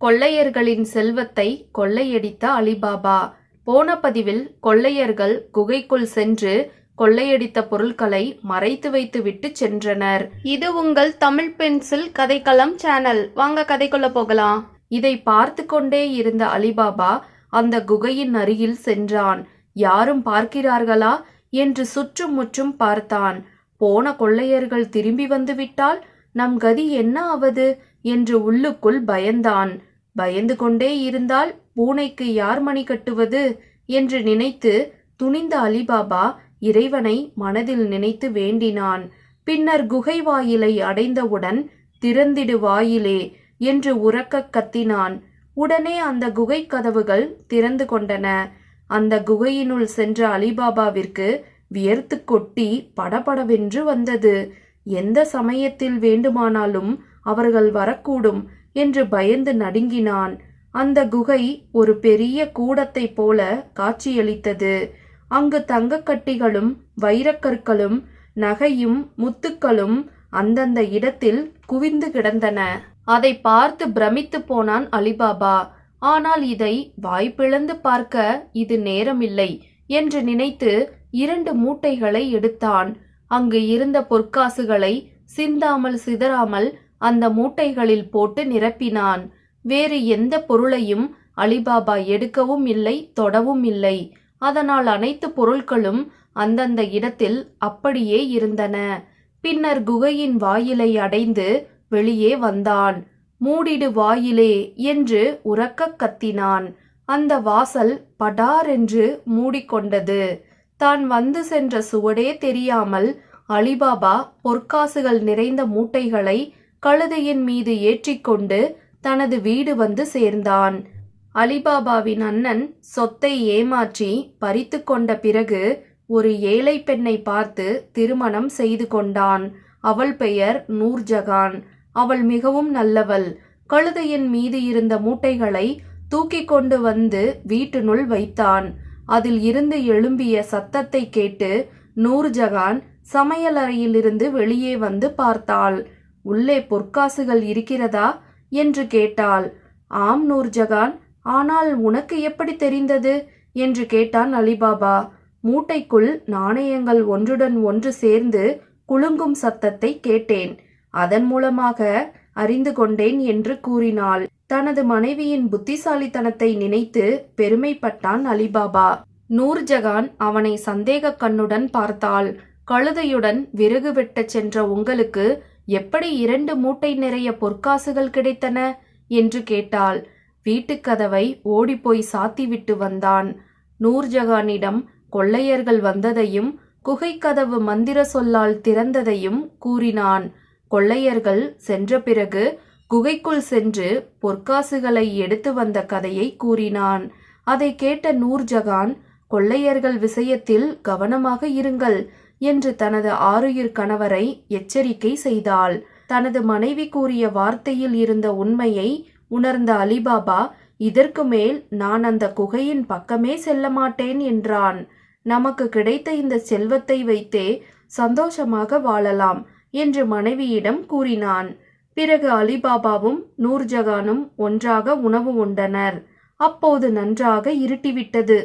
கொள்ளையர்களின் செல்வத்தை கொள்ளையடித்த அலிபாபா. போன பதிவில் கொள்ளையர்கள் குகைக்குள் சென்று கொள்ளையடித்த பொருட்களை மறைத்து வைத்துவிட்டு சென்றனர். இது உங்கள் தமிழ் பென்சில் கதைக்களம் சேனல். வாங்க கதைக்குள்ள போகலாம். இதை பார்த்து கொண்டே இருந்த அலிபாபா அந்த குகையின் அருகில் சென்றான். யாரும் பார்க்கிறார்களா என்று சுற்றும் முற்றும் பார்த்தான். போன கொள்ளையர்கள் திரும்பி வந்துவிட்டால் நம் கதி என்ன ஆவது? என்று உள்ளுக்குள் பயந்தான். பயந்து கொண்டே இருந்தால் பூனைக்கு யார் மணி கட்டுவது என்று நினைத்து துணிந்த அலிபாபா இறைவனை மனதில் நினைத்து வேண்டினான். பின்னர் குகை வாயிலை அடைந்தவுடன் திறந்திடு வாயிலே என்று உறக்கக் கத்தினான். உடனே அந்த குகை கதவுகள் திறந்து கொண்டன. அந்த குகையினுள் சென்ற அலிபாபாவிற்கு வியர்த்து கொட்டி படபடவென்று வந்தது. எந்த சமயத்தில் வேண்டுமானாலும் அவர்கள் வரக்கூடும். என்று பயந்து நடுங்கினான். அந்த குகை ஒரு பெரிய கூடத்தைப் போல காட்சியளித்தது. அங்கு தங்கக்கட்டிகளும் வைரக்கற்களும் நகையும் முத்துக்களும் அந்தந்த இடத்தில் குவிந்து கிடந்தன. அதை பார்த்து பிரமித்து போனான் அலிபாபா. ஆனால் இதை வாய்ப்பிழந்து பார்க்க இது நேரமில்லை என்று நினைத்து இரண்டு மூட்டைகளை எடுத்தான். அங்கு இருந்த பொற்காசுகளை சிந்தாமல் சிதறாமல் அந்த மூட்டைகளில் போட்டு நிரப்பினான். வேறு எந்த பொருளையும் அலிபாபா எடுக்கவும் இல்லை தொடவும் இல்லை. அதனால் அனைத்து பொருட்களும் அந்தந்த இடத்தில் அப்படியே இருந்தன. பின்னர் குகையின் வாயிலை அடைந்து வெளியே வந்தான். மூடிடு வாயிலே என்று உறக்கக் கத்தினான். அந்த வாசல் படார் என்று மூடிக்கொண்டது. தான் வந்து சென்ற சுவடே தெரியாமல் அலிபாபா பொற்காசுகள் நிறைந்த மூட்டைகளை கழுதையின் மீது ஏற்றிக்கொண்டு தனது வீடு வந்து சேர்ந்தான். அலிபாபாவின் அண்ணன் சொத்தை ஏமாற்றி பறித்து கொண்ட பிறகு ஒரு ஏழை பெண்ணை பார்த்து திருமணம் செய்து கொண்டான். அவள் பெயர் நூர்ஜகான். அவள் மிகவும் நல்லவள். கழுதையின் மீது இருந்த மூட்டைகளை தூக்கி கொண்டு வந்து வீட்டினுள் வைத்தான். அதில் இருந்து எழும்பிய சத்தத்தை கேட்டு நூர்ஜகான் சமையலறையிலிருந்து வெளியே வந்து பார்த்தாள். உள்ளே பொற்காசுகள் இருக்கிறதா? என்று கேட்டாள். ஆம் நூர்ஜகான். ஆனால் உனக்கு எப்படி தெரிந்தது? என்று கேட்டான் அலிபாபா. மூட்டைக்குள் நாணயங்கள் ஒன்றுடன் ஒன்று சேர்ந்து குலுங்கும் சத்தத்தை கேட்டேன். அதன் மூலமாக அறிந்து கொண்டேன் என்று கூறினாள். தனது மனைவியின் புத்திசாலித்தனத்தை நினைத்து பெருமைப்பட்டான் அலிபாபா. நூர்ஜகான் அவனை சந்தேக கண்ணுடன் பார்த்தாள். கழுதையுடன் விறகு வெட்டச் சென்ற உங்களுக்கு எப்படி இரண்டு மூட்டை நிறைய பொற்காசுகள் கிடைத்தன? என்று கேட்டாள். வீட்டுக்கதவை ஓடிப்போய் சாத்திவிட்டு வந்தான். நூர்ஜஹானிடம் கொள்ளையர்கள் வந்ததையும் குகைக்கதவு மந்திர சொல்லால் திறந்ததையும் கூறினான். கொள்ளையர்கள் சென்ற பிறகு குகைக்குள் சென்று பொற்காசுகளை எடுத்து வந்த கதையை கூறினான். அதை கேட்ட நூர்ஜகான் கொள்ளையர்கள் விஷயத்தில் கவனமாக இருங்கள். என்று தனது ஆருயிர் கணவரை எச்சரிக்கை செய்தாள். தனது மனைவி கூறிய வார்த்தையில் இருந்த உண்மையை உணர்ந்த அலிபாபா இதற்கு மேல் நான் அந்த குகையின் பக்கமே செல்ல மாட்டேன் என்றான். நமக்கு கிடைத்த இந்த செல்வத்தை வைத்தே சந்தோஷமாக வாழலாம் என்று மனைவியிடம் கூறினான். பிறகு அலிபாபாவும் நூர்ஜகானும் ஒன்றாக உணவு உண்டனர். அப்போது நன்றாக இருட்டிவிட்டது.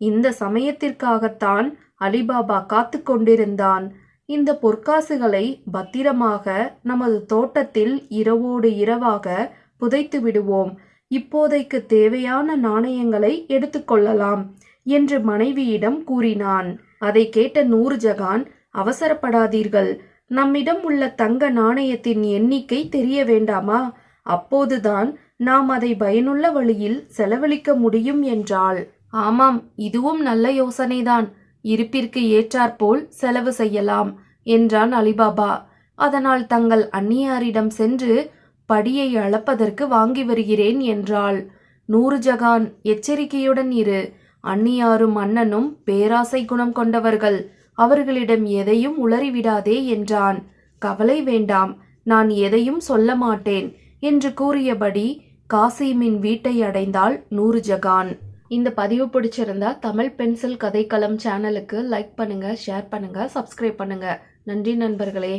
இந்த சமயத்திற்காகத்தான் அலிபாபா காத்து கொண்டிருந்தான். இந்த பொற்காசுகளை பத்திரமாக நமது தோட்டத்தில் இரவோடு இரவாக புதைத்து விடுவோம். இப்போதைக்கு தேவையான நாணயங்களை எடுத்துக்கொள்ளலாம் என்று மனைவியிடம் கூறினான். அதை கேட்ட நூர்ஜகான் அவசரப்படாதீர்கள். நம்மிடம் உள்ள தங்க நாணயத்தின் எண்ணிக்கை தெரிய வேண்டாமா? அப்போதுதான் நாம் அதை பயனுள்ள வழியில் செலவழிக்க முடியும் என்றாள். ஆமாம் இதுவும் நல்ல யோசனைதான். இருப்பிற்கு ஏற்றாற்போல் செலவு செய்யலாம் என்றான் அலிபாபா. அதனால் தங்கள் அந்நியாரிடம் சென்று படியை அளப்பதற்கு வாங்கி வருகிறேன் என்றாள். நூறுஜகான் எச்சரிக்கையுடன் இரு. அந்நியாரும் அண்ணனும் பேராசை குணம் கொண்டவர்கள். அவர்களிடம் எதையும் உளறிவிடாதே என்றான். கவலை வேண்டாம் நான் எதையும் சொல்ல மாட்டேன் என்று கூறியபடி காசிமின் வீட்டை அடைந்தாள் நூறுஜகான் இந்த பதிவு பிடிச்சிருந்தா தமிழ் பென்சில் கதைக்களம் சேனலுக்கு லைக் பண்ணுங்கள் ஷேர் பண்ணுங்கள் சப்ஸ்கிரைப் பண்ணுங்கள் நன்றி நண்பர்களே.